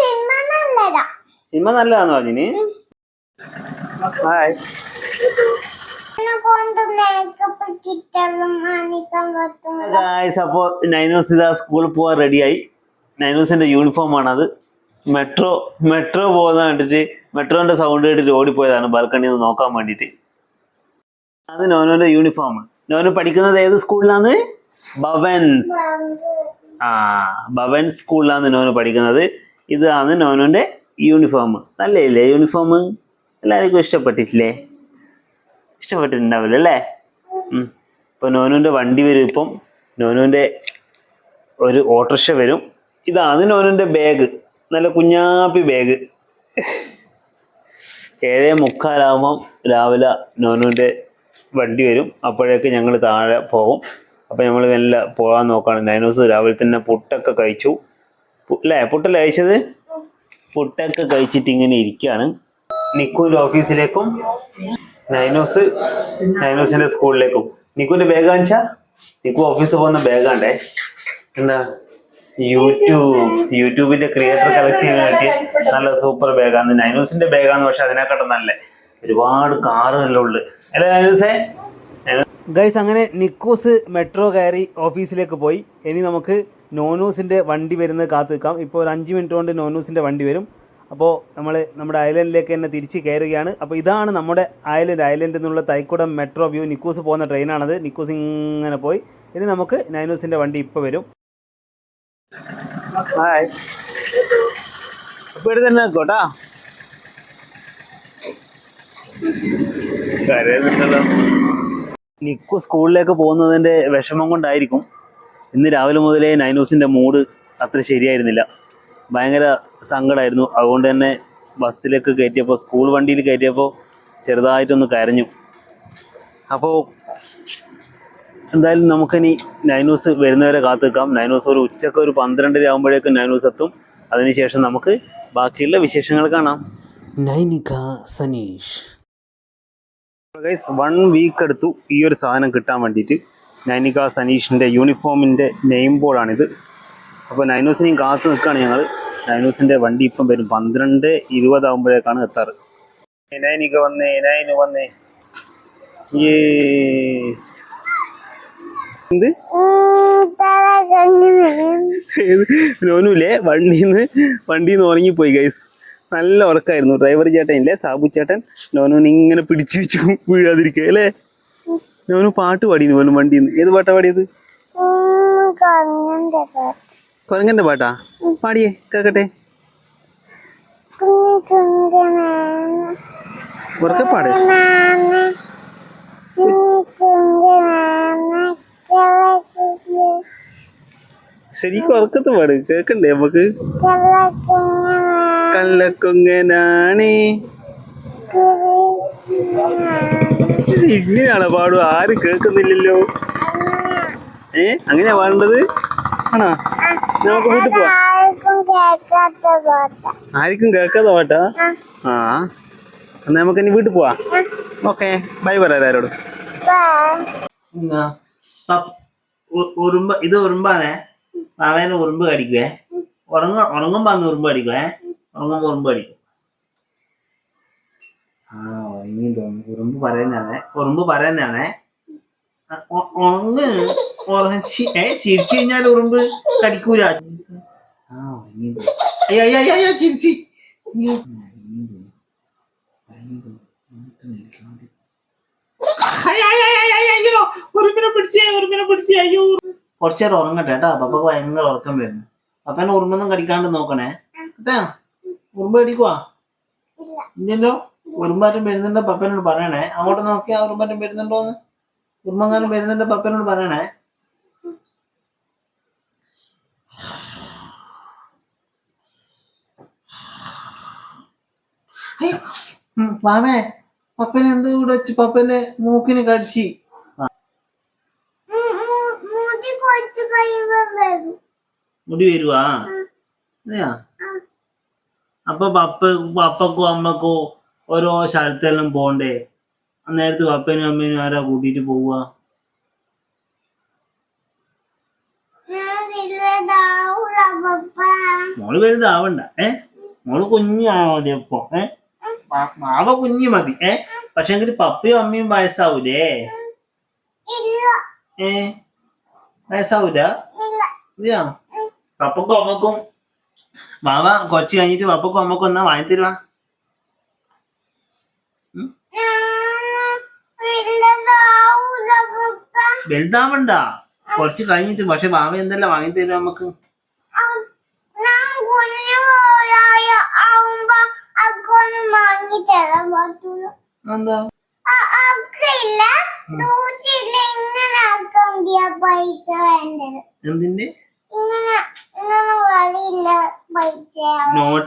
Cinema നല്ലതാ. Cinema നല്ലതാന്ന് പറഞ്ഞിന്? Hi. അപ്പോൾ നൈനൂസ് ഇതാ സ്കൂളിൽ പോവാൻ റെഡിയായി നൈനൂസിന്റെ യൂണിഫോം അത് മെട്രോ മെട്രോ പോകുന്ന കണ്ടിട്ട് മെട്രോന്റെ സൗണ്ട് കേട്ടിട്ട് ഓടിപ്പോയതാണ് ബാൽക്കണിയിൽ നിന്ന് നോക്കാൻ വേണ്ടിട്ട്. അത് നോനോന്റെ യൂണിഫോം നോനു പഠിക്കുന്നത് ഏത് സ്കൂളിലാണ് ഭവൻസ് ആ ഭവൻസ് സ്കൂളിലാണ് നോനു പഠിക്കുന്നത്. ഇതാണ് നോനോന്റെ യൂണിഫോം നല്ലയില്ലേ യൂണിഫോം എല്ലാവർക്കും ഇഷ്ടപ്പെട്ടിട്ടില്ലേ? ഇഷ്ടപ്പെട്ടിട്ടുണ്ടാവില്ല അല്ലേ? ഇപ്പോൾ നോനുവിന്റെ വണ്ടി വരും ഇപ്പം. നോനുവിന്റെ ഒരു ഓട്ടോറിക്ഷ വരും. ഇതാണ് നോനുവിന്റെ ബാഗ് നല്ല കുഞ്ഞാപ്പി ബാഗ് ഏഴേ മുക്കാലാകുമ്പം രാവിലെ നോനുവിന്റെ വണ്ടി വരും. അപ്പോഴേക്ക് ഞങ്ങൾ താഴെ പോകും അപ്പം നമ്മൾ നല്ല പോകാൻ നോക്കുകയാണ് നൈനോസ് രാവിലെ തന്നെ പുട്ടൊക്കെ കഴിച്ചു. അല്ലേ പുട്ടല്ലേ കഴിച്ചത്? പുട്ടൊക്കെ കഴിച്ചിട്ട് ഇങ്ങനെ ഇരിക്കുകയാണ് നിക്കുവിന്റെ ഓഫീസിലേക്കും നൈനോസ് നൈനോസിന്റെ സ്കൂളിലേക്കും. നിക്കുവിന്റെ ബാഗ് കാണിച്ചാൽ നിക്കു ഓഫീസിൽ പോകുന്ന ബാഗാണ്ടേ എന്താ? യൂട്യൂബ് യൂട്യൂബിന്റെ ക്രിയേറ്റർ കളക്ട് ചെയ്ത് കിട്ടിയ നല്ല സൂപ്പർ ബാഗാണ് നൈനോസിന്റെ ബാഗാണ് പക്ഷെ അതിനെക്കാട്ടും നല്ല. ഒരുപാട് കാറുകളിലും ഉള്ളു. അല്ലേ നൈനോസേ ഗൈസ് അങ്ങനെ നിക്കോസ് മെട്രോ കയറി ഓഫീസിലേക്ക് പോയി. ഇനി നമുക്ക് നോനൂസിന്റെ വണ്ടി വരുന്നത് കാത്തു നിൽക്കാം. ഇപ്പോൾ ഒരു അഞ്ച് മിനിറ്റ് കൊണ്ട് നോനൂസിന്റെ വണ്ടി വരും. അപ്പോൾ നമ്മൾ നമ്മുടെ ഐലൻഡിലേക്ക് തന്നെ തിരിച്ച് കയറുകയാണ്. അപ്പോൾ ഇതാണ് നമ്മുടെ ഐലൻഡ്. ഐലൻഡിൽ നിന്നുള്ള തൈക്കുടം മെട്രോ വ്യൂ. നിക്കോസ് പോകുന്ന ട്രെയിനാണത്. നിക്കോസ് ഇങ്ങനെ പോയി. ഇനി നമുക്ക് നൈനൂസിന്റെ വണ്ടി ഇപ്പോൾ വരും. ഹായ് അപ്പോൾ ഇവിടെ തന്നെ നിൽക്കോട്ടാ കരയുന്നുണ്ടല്ലോ നിക്കു സ്കൂളിലേക്ക് പോകുന്നതിന്റെ വിഷമം കൊണ്ടായിരിക്കും ഇന്ന് രാവിലെ മുതലേ നൈനൂസിന്റെ മൂഡ് അത്ര ശരിയായിരുന്നില്ല. ഭയങ്കര സങ്കടമായിരുന്നു അതുകൊണ്ട് തന്നെ ബസ്സിലേക്ക് കയറ്റിയപ്പോൾ സ്കൂൾ വണ്ടിയിൽ കയറ്റിയപ്പോൾ ചെറുതായിട്ടൊന്ന് കരഞ്ഞു. അപ്പോൾ എന്തായാലും നമുക്കിനി നൈനൂസ് വരുന്നവരെ കാത്തിക്കാം. നൈനൂസ് ഒരു ഉച്ചയ്ക്ക് ഒരു പന്ത്രണ്ടര ആകുമ്പോഴേക്കും നൈനൂസ് എത്തും. അതിനുശേഷം നമുക്ക് ബാക്കിയുള്ള വിശേഷങ്ങൾ കാണാം. Nainika Saneesh. Guys one week എടുത്തു ഈ ഒരു സാധനം കിട്ടാൻ വേണ്ടിയിട്ട്. നൈനിക സനീഷിന്റെ യൂണിഫോമിന്റെ നെയിം ബോർഡാണിത് അപ്പോൾ നൈനൂസിനെയും കാത്തു നിൽക്കുകയാണ് ഞങ്ങൾ നൈനൂസിന്റെ വണ്ടി ഇപ്പം വരും പന്ത്രണ്ട് ഇരുപതാകുമ്പോഴേക്കാണ് എത്താറ്. നൈനിക വന്നേ നൈന് വന്നേ. ഏ. എന്ത്? ഏത്? നോനുല്ലേ വണ്ടിന്ന് വണ്ടിന്ന് ഉറങ്ങിപ്പോയി ഗൈസ് നല്ല ഉറക്കായിരുന്നു. ഡ്രൈവർ ചേട്ടൻ ഇല്ലേ? സാബു ചേട്ടൻ. നോനു ഇങ്ങനെ പിടിച്ചു വെച്ചു വീഴാതിരിക്കുക അല്ലേ? നോനു പാട്ട് പാടിയെന്ന് പോലും വണ്ടിന്ന്. ഏത് പാട്ടാ പാടിയത്? കൊരങ്ങന്റെ പാട്ടാ? പാടിയേ കേക്കട്ടെ. ഉറക്കപ്പാട്. ശരിക്കും ഉറക്കത്ത് പാട്. കേക്കണ്ടേ നമുക്ക്? കള്ളക്കൊങ്ങനാണേ. ഇങ്ങനെയാണ് പാടുക? ആരും കേൾക്കുന്നില്ലല്ലോ. ഏ? അങ്ങനെയാ പാടേണ്ടത്? ആണോ? നമുക്ക് വീട്ടിൽ പോവാം. ആർക്കും കേൾക്കാതെ പാട്ടാ? ആ. എന്നാ നമുക്ക് ഇനി വീട്ടിൽ പോവാ. ഓക്കെ. ബൈ പറയാം എല്ലാരോടും ഉറുമ്പ് ഇത് ഉറുമ്പാണേ. മാവേനെ ഉറുമ്പ് കടിക്കുവേ. ഉറങ്ങ ഉറങ്ങുമ്പോ അന്ന് ഉറുമ്പ് കടിക്കുവേ. ഉറങ്ങുമ്പോ ഉറുമ്പ് കടിക്കും ആ ഉറങ്ങി തോന്നുന്നു. ഉറുമ്പ് പറയുന്നതാണേ. ഉറുമ്പ് പറയുന്നതാണേ. ഉറങ്ങ്. ഉറങ്ങ്. ഏ ചിരിച്ചു കഴിഞ്ഞാൽ ഉറുമ്പ് കടിക്കൂല. ആ ഉറങ്ങി തോന്നുന്നു. അയ്യോ അയ്യോ അയ്യോ, അയ്യോ ചിരിച്ചി. അയ്യോ. ഉറങ്ങി തോന്നുന്നു. ഉറങ്ങി തോന്നുന്നു. നമുക്ക് നിൽക്കാൻ മതി. അയ്യോ, അയ്യോ, അയ്യോ, അയ്യോ, അയ്യോ. ഉറുമ്പിനെ പിടിച്ചേ ഉറുമ്പിനെ പിടിച്ചേ. അയ്യോ കുറച്ചു ഉറങ്ങട്ടെ കേട്ടോ. അപ്പൊ ഭയങ്കര ഉറക്കം വരുന്നു. അപ്പൊ ഉറുമ്പൊന്നും കടിക്കാണ്ട് നോക്കണേ. കേട്ടാ? ഉറുമ്പ് ഇല്ലല്ലോ? ഉറുമ്പാറ്റം വരുന്നുണ്ട് പപ്പനോട് പറയണേ. അങ്ങോട്ട് നോക്കിയാ ഉറുമ്പാറ്റം വരുന്നുണ്ടോന്ന്? ഉറുമ്പങ്ങാനും വരുന്നുണ്ട് പപ്പനോട് പറയണേ. പാമേ മാമേ പപ്പനെ എന്തോ കൂടെ വെച്ച് പപ്പന്റെ മൂക്കിന് കടിച്ച്. മുടി വരുവാ? അതെയാ? അപ്പൊ പപ്പ പപ്പക്കോ അമ്മക്കോ ഓരോ സ്ഥലത്തെല്ലാം പോണ്ടേ? അന്നേരത്ത് പപ്പനും അമ്മേനും ആരാ കൂട്ടിട്ട് പോവുക മോൾ വലുതാവണ്ട ഏ? മോൾ കുഞ്ഞാ മതി അപ്പൊ ഏ? മാവ കുഞ്ഞു മതി ഏ? പക്ഷെ എങ്കിൽ പപ്പയും അമ്മയും വയസ്സാവൂലേ? ഏ? വയസ്സാവൂല? പപ്പക്കും അമ്മക്കും മാവ കുറച്ച് കഴിഞ്ഞിട്ട് പപ്പക്കും അമ്മക്കും എന്നാ വാങ്ങി തരുവാ വലുതാവണ്ട. കുറച്ച് കഴിഞ്ഞിട്ട് പക്ഷെ മാവ എന്തെല്ലാം വാങ്ങി തരും നമുക്ക് ഞാൻ കുഞ്ഞു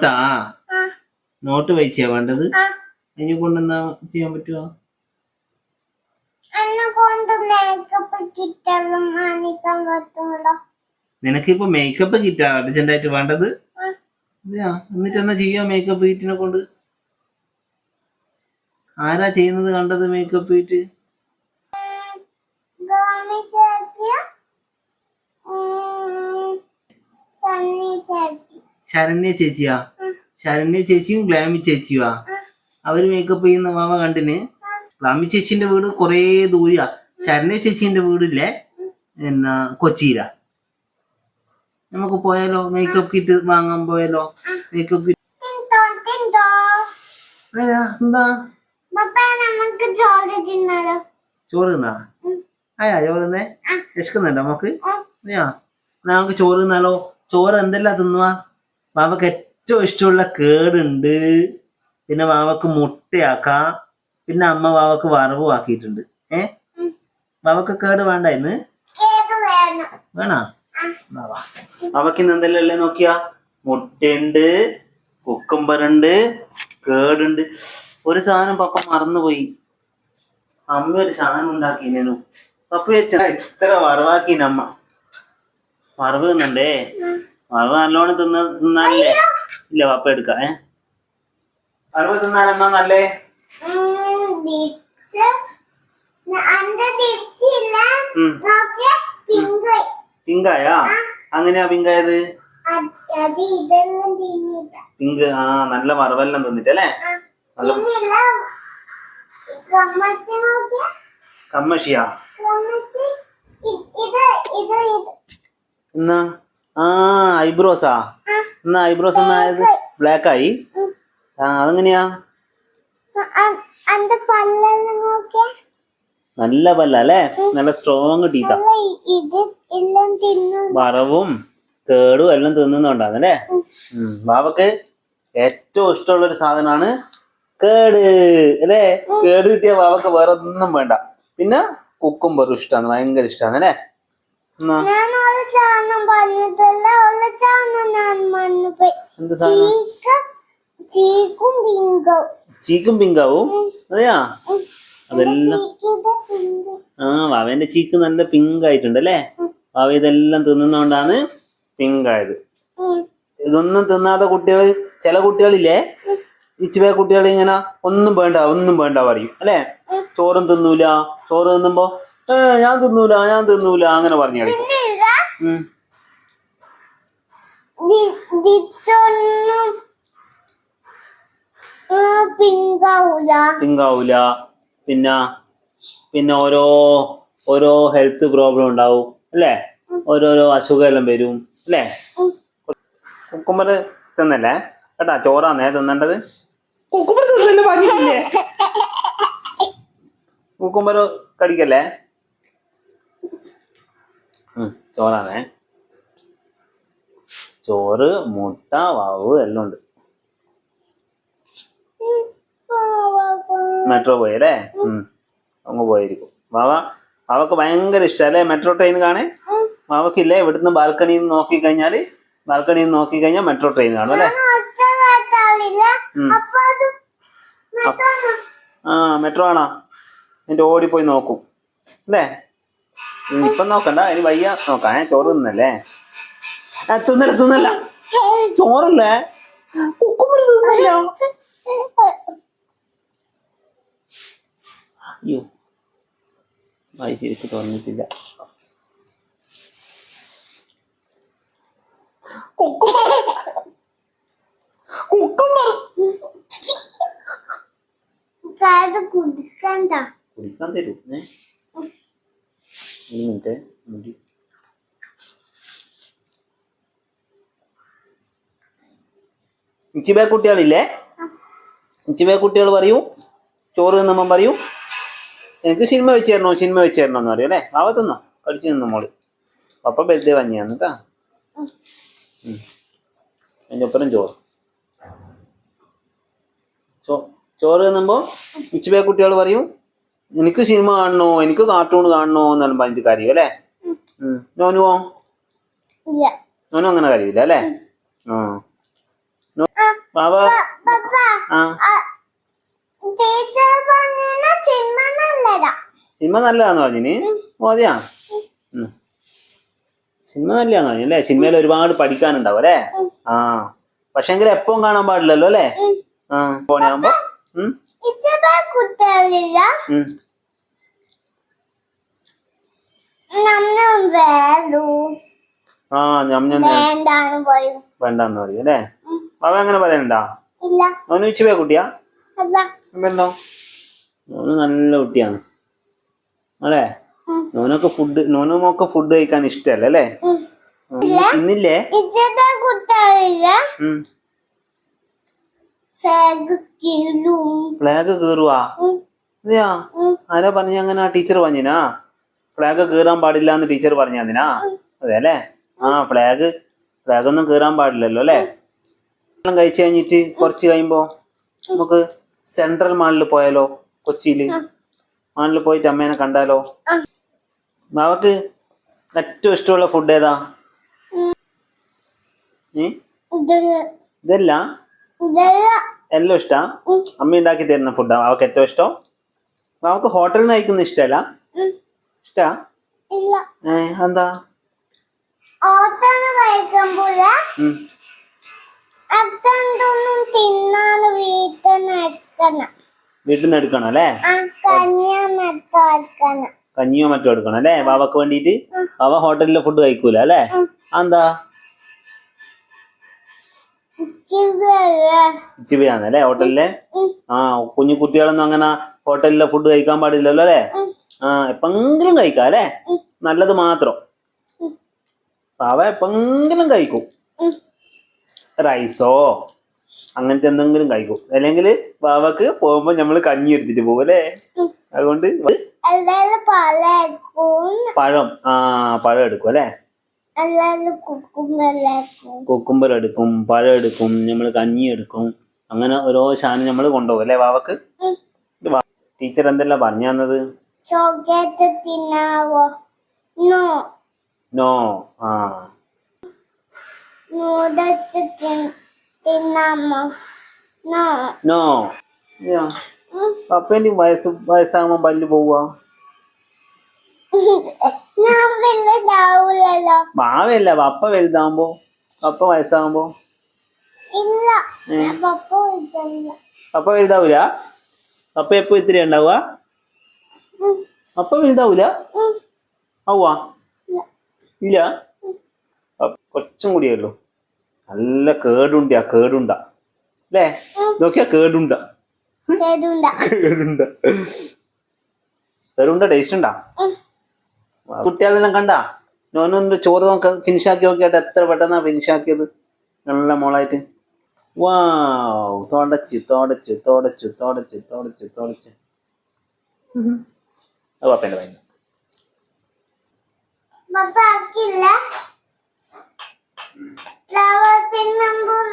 നോട്ടാ? നോട്ട് വെച്ചാ വേണ്ടത്? അതിനെ കൊണ്ടെന്നാ ചെയ്യാൻ പറ്റുമോ നിനക്കിപ്പോ മേക്കപ്പ് കിറ്റാ അർജന്റ് ആയിട്ട് വേണ്ടത്? എന്നിട്ടെന്നാ ഇതെയാ എന്നിട്ട് എന്നാ ചെയ്യാ മേക്കപ്പ് കിറ്റിനെ കൊണ്ട്. ആരാ ചെയ്യുന്നത് കണ്ടത് മേക്കപ്പ് കിറ്റ്? ചേച്ചി. ശരണ്യ ചേച്ചിയാ. ശരണ്യ ചേച്ചിയും ഗ്ലാമി ചേച്ചിയാ അവർ മേക്കപ്പ് ചെയ്യുന്ന മാമ കണ്ടിന്? ഗ്ലാമി ചേച്ചിന്റെ വീട് കൊറേ ദൂരാ ശരണ്യ ചേച്ചിന്റെ വീടില്ലേ? എന്നാ കൊച്ചിയിലാ. നമുക്ക് പോയാലോ? മേക്കപ്പ് കിറ്റ് വാങ്ങാൻ പോയാലോ? മേക്കപ്പ് കിറ്റ് എന്താ? നമുക്ക് ചോറ് തിന്നാലോ ചോറ് തിന്നാ. ആയാ ചോറ് തിന്നേ? ആ. നമുക്ക്. നമുക്ക് ചോറ് തിന്നാലോ? ചോറ് എന്തെല്ലാം തിന്നുവാ? ബാബക്ക് ഏറ്റവും ഇഷ്ടമുള്ള കേടുണ്ട്. പിന്നെ മാമക്ക് മുട്ടയാക്കാം. പിന്നെ അമ്മ മാമക്ക് വറവും ആക്കിയിട്ടുണ്ട്. ഏ? മാമക്ക് കേട് വേണ്ട ഇന്ന്? വേണം. ബാബക്ക് ഇന്ന് എന്തെല്ലാം അല്ലേ നോക്കിയാ? മുട്ടയുണ്ട് കുക്കുംബറുണ്ട് കേടുണ്ട്. ഒരു സാധനം പപ്പ മറന്നുപോയി. അമ്മ ഒരു സാധനം ഉണ്ടാക്കിനു പപ്പ ഇത്ര വറവാക്കിനമ്മ വറവ് തിന്നണ്ടേ? വറവ് നല്ലോണം തിന്ന തിന്നാലേ ഇല്ല വാപ്പ എടുക്ക ഏ? വറവ് തിന്നാലെന്നാ നല്ലേ? പിങ്കായാ? അങ്ങനെയാ പിങ്കായത്? അത് പിങ്ക് ആ നല്ല മറവെല്ലാം തിന്നിട്ടല്ലേ ഇത് എന്നാ ആ ഐബ്രോസാ. എന്നാ ഐബ്രോസ് എന്നായത് ബ്ലാക്ക് ആയി. ആ അതെങ്ങനെയാ? നല്ല പല്ല അല്ലേ? നല്ല സ്ട്രോങ് ടീത്താ അല്ല വറവും കേടും എല്ലാം തിന്നുന്നുണ്ടാന്നല്ലേ ഉം. ബാബക്ക് ഏറ്റവും ഇഷ്ടമുള്ള ഒരു സാധനമാണ് കേട് അല്ലേ? കേട് കിട്ടിയ ബാബക്ക് വേറെ ഒന്നും വേണ്ട. പിന്നെ കുക്കുംബറും ഇഷ്ടമാണ് ഭയങ്കര ഇഷ്ടമാണ് അല്ലേ? ചീക്ക ചീക്കും പിങ്കും. ചീക്കും പിങ്കാവും? അതെയാ? അതെല്ലാം. ആ വാവേന്റെ ചീക്ക് നല്ല പിങ്ക് ആയിട്ടുണ്ട് അല്ലേ വാവ ഇതെല്ലാം തിന്നുന്നോണ്ടാണ് പിങ്ക് ആയത് ഇതൊന്നും തിന്നാത്ത കുട്ടികൾ ചില കുട്ടികളില്ലേ? ഇച്ചിവേ കുട്ടികൾ ഇങ്ങനെ ഒന്നും വേണ്ട ഒന്നും വേണ്ട പറയും അല്ലേ? ചോറും തിന്നൂല. ചോറ് തിന്നുമ്പോ ഏ ഞാൻ തിന്നൂല ഞാൻ തിന്നൂല അങ്ങനെ പറഞ്ഞു തിങ്കാവൂല പിന്ന പിന്നെ പിന്നെ ഓരോ ഓരോ ഹെൽത്ത് പ്രോബ്ലം ഉണ്ടാവും അല്ലേ? ഓരോരോ അസുഖമെല്ലാം വരും അല്ലേ? കുക്കുമ്പർ തിന്നല്ലേ? കേട്ടാ ചോറാന്നേ തിന്നേണ്ടത്? Cucumber തിന്നല്ലേ cucumber കടിക്കല്ലേ? ചോറാണേ. ചോറ് മുട്ട വാവ് എല്ലാം ഉണ്ട്. മെട്രോ പോയി അല്ലേ അങ്ങ് പോയിരിക്കും. വാവ അവക്ക് ഭയങ്കര ഇഷ്ടം അല്ലേ? മെട്രോ ട്രെയിൻ കാണേ? വാവക്കില്ലേ ഇവിടുന്ന് ബാൽക്കണിയിൽ നിന്ന് നോക്കി കഴിഞ്ഞാൽ ബാൽക്കണിയിൽ നിന്ന് നോക്കി കഴിഞ്ഞാൽ മെട്രോ ട്രെയിൻ കാണും അല്ലേ? ആ മെട്രോ ആണോ? എന്റെ ഓടിപ്പോയി നോക്കും അല്ലേ? ഇപ്പം നോക്കണ്ട ഇനി വയ്യ നോക്കാം ഏ ചോറ് തിന്നല്ലേ തിന്നല്ല തിന്നല്ല ചോറല്ലേ കുക്കുമ്പര് തിന്നല്ല അയ്യോ വായി ശരിക്ക് തുറന്നിട്ടില്ല കാത് കുടിക്കണ്ട കുടിക്കാൻ തരൂ ഏ മിനിറ്റ് മുടി ഇച്ചിബേ കുട്ടികളില്ലേ? ഇച്ചിബേ കുട്ടികൾ പറയൂ. ചോറ് തിന്നുമ്പം പറയൂ. എനിക്ക് സിനിമ വെച്ച് തരണോ സിനിമ വെച്ച് തരണോ എന്ന് പറയും അല്ലേ? അവ കളിച്ചു നിന്നു മോൾ? അപ്പ ബെൽദേ വഞ്ഞാന്ന് കേട്ടാ. അതിന്റെ ഒപ്പരം ചോറ്. ചോ ചോറ് തിന്നുമ്പോ ഇച്ചിബേ കുട്ടികൾ പറയും. എനിക്ക് സിനിമ കാണണോ? എനിക്ക് കാർട്ടൂൺ കാണണോ എന്നാലും പറഞ്ഞിട്ട് കരയും അല്ലേ? നോനുവോ? നോനു അങ്ങനെ കാര്യമില്ല അല്ലേ? ആ. ബാബ. സിനിമ നല്ലതാ. സിനിമ നല്ലതാന്ന് പറഞ്ഞിന്? ഓ അതെയാ? സിനിമ നല്ലതാന്ന് പറഞ്ഞു അല്ലേ? സിനിമയിൽ ഒരുപാട് പഠിക്കാനുണ്ടാവും അല്ലേ? ആ. പക്ഷെങ്കിൽ എപ്പോഴും കാണാൻ പാടില്ലല്ലോ അല്ലേ? ആ. പോണയാകുമ്പോ ഉം. വേലു ആ ഞാൻ ഞാൻ വേണ്ടാന്ന് പറയും അല്ലേ? ബാബ അങ്ങനെ പറയണ്ടാ നോനു ഇച്ചുവേ കുട്ടിയാ? ഉണ്ടല്ലോ നോന് നല്ല കുട്ടിയാണ്. അല്ലേ. നോനൊക്കെ ഫുഡ് നോനുമൊക്കെ ഫുഡ് കഴിക്കാൻ ഇഷ്ടല്ലേ അല്ലേ. ഇന്നില്ലേ? ഇച്ചപ്പ കുട്ടികളില്ല ഉം ഫാഗ് കിലും ഫ്ലാഗ് കീറുവാ? അതെയാ ആരാ പറഞ്ഞ അങ്ങനെ ടീച്ചർ പറഞ്ഞിനാ? ഫ്ലാഗ് കീറാൻ പാടില്ല എന്ന് ടീച്ചർ പറഞ്ഞ അതിനാ അതെ അല്ലേ? ആ ഫ്ലാഗ് ഫ്ലാഗ് ഒന്നും കീറാൻ പാടില്ലല്ലോ അല്ലേ? ഭക്ഷണം കഴിച്ചു കഴിഞ്ഞിട്ട് കുറച്ച് കഴിയുമ്പോ നമുക്ക് സെൻട്രൽ മാളിൽ പോയാലോ കൊച്ചിയിൽ? മാളിൽ പോയിട്ട് അമ്മേനെ കണ്ടാലോ? അവക്ക് ഏറ്റവും ഇഷ്ടമുള്ള ഫുഡ് ഏതാ? ഇതല്ല? ഇതല്ല എല്ലാം ഇഷ്ടാ. അമ്മ ഉണ്ടാക്കി തരുന്ന ഫുഡാ അവക്ക് ഏറ്റവും ഇഷ്ടം. അവക്ക് ഹോട്ടലിൽ നിന്ന് കഴിക്കുന്ന ഇഷ്ടമല്ല ഇഷ്ടാ? ഏ എന്താ വീട്ടിൽ നിന്ന് എടുക്കണം. അല്ലേ? കഞ്ഞിയോ മറ്റോ എടുക്കണം. അല്ലേ? ബാബക്ക് വേണ്ടിട്ട് അവ ഹോട്ടലിലെ ഫുഡ് കഴിക്കൂല അല്ലേ? എന്താ ഇച്ചിബിയാണ് അല്ലേ ഹോട്ടലിലെ? ആ കുഞ്ഞു കുട്ടികളൊന്നും അങ്ങനെ ഹോട്ടലിലെ ഫുഡ് കഴിക്കാൻ പാടില്ലല്ലോ അല്ലേ? ആ എപ്പെങ്കിലും കഴിക്കാം അല്ലേ? നല്ലത് മാത്രം. അവ എപ്പെങ്കിലും കഴിക്കും. റൈസോ അങ്ങനത്തെ എന്തെങ്കിലും കഴിക്കും. അല്ലെങ്കിൽ ബാവക്ക് പോകുമ്പോ നമ്മൾ കഞ്ഞി എടുത്തിട്ട് പോകും അല്ലേ? അതുകൊണ്ട് പഴം ആ പഴം എടുക്കും അല്ലേ? കുക്കുംബർ എടുക്കും പഴം എടുക്കും നമ്മൾ കഞ്ഞി എടുക്കും അങ്ങനെ ഓരോ സാധനം നമ്മൾ കൊണ്ടുപോകും. അല്ലേ വാവക്ക്? ടീച്ചർ എന്തല്ല പറഞ്ഞു തന്നത്? നോ. ആ. നോ. അപ്പന്റെ വയസ്സ് വയസ്സാകുമ്പോ പല്ല് വലുതാവൂലല്ലോ മാവല്ല പപ്പ വലുതാവുമ്പോ പപ്പ വയസ്സാകുമ്പോ ഇല്ല പപ്പ വലുതാവൂല. പപ്പ എപ്പോ ഇത്തിരി ഉണ്ടാവുക? പപ്പ വലുതാവൂല? ആവുവാ? ഇല്ല. കൊച്ചും കൂടിയല്ലോ നല്ല കേടുണ്ട കേടുണ്ട. അല്ലേ? നോക്കിയാ കേടുണ്ട. കേടുണ്ട. കേടുണ്ട. കേടുണ്ട. ടേസ്റ്റ് ഉണ്ടാ? കുട്ടികളെല്ലാം കണ്ട? നോനൊന്ന് ചോറ് നോക്ക. ഫിനിഷ് ആക്കി നോക്കിയാട്ട് എത്ര പെട്ടെന്നാ ഫിനിഷ് ആക്കിയത്? നല്ല മോളായിട്ട്. വാവ്. തുടച്ച് തുടച്ച് തുടച്ച് തുടച്ച് തുടച്ച് തുടച്ച്. അത് പപ്പേന്റെ പയ്യൻ റവ തിന്നുമ്പോൾ